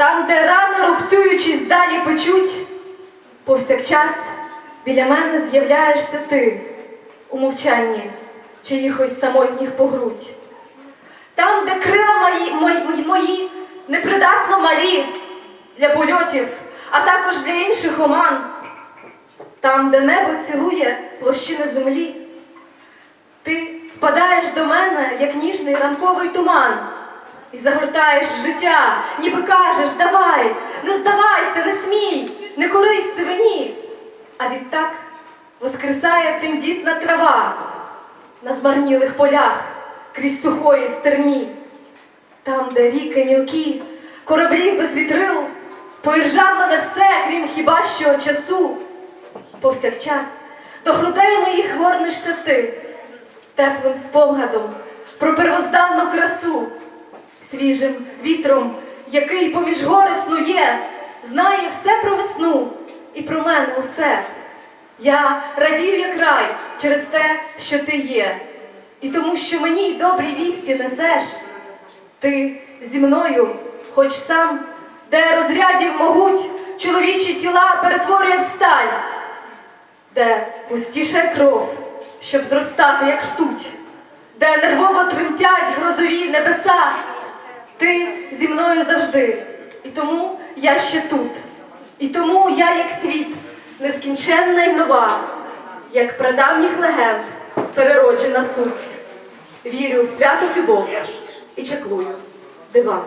Там, де рани, рубцюючись, далі печуть, повсякчас біля мене з'являєшся ти у мовчанні чиїхось самотніх погрудь. Там, де крила мої, мої, мої непридатно малі для польотів, а також для інших оман, там, де небо цілує площини землі, ти спадаєш до мене, як ніжний ранковий туман, і загортаєш в життя, ніби кажеш, давай, не здавайся, не смій, не корись сивині. А відтак воскресає тендітна трава на змарнілих полях крізь сухої стерні. Там, де ріки мілкі, кораблі без вітрил, поіржавлене все, крім хіба що часу. Повсякчас до грудей моїх горнишся ти, теплим спогадом про первозданну красу, свіжим вітром, який поміж гори снує, знає все про весну і про мене усе. Я радію, як рай через те, що ти є, і тому, що мені добрі вісті несеш. Ти зі мною, хоч сам, де розрядів могуть, чоловічі тіла перетворює в сталь, де пустіше кров, щоб зростати, як ртуть, де нервово тремтять грозові небеса. Ти зі мною завжди, і тому я ще тут, і тому я, як світ, нескінченна й нова, як прадавніх легенд, перероджена суть. Вірю в святу любов і чеклую дива.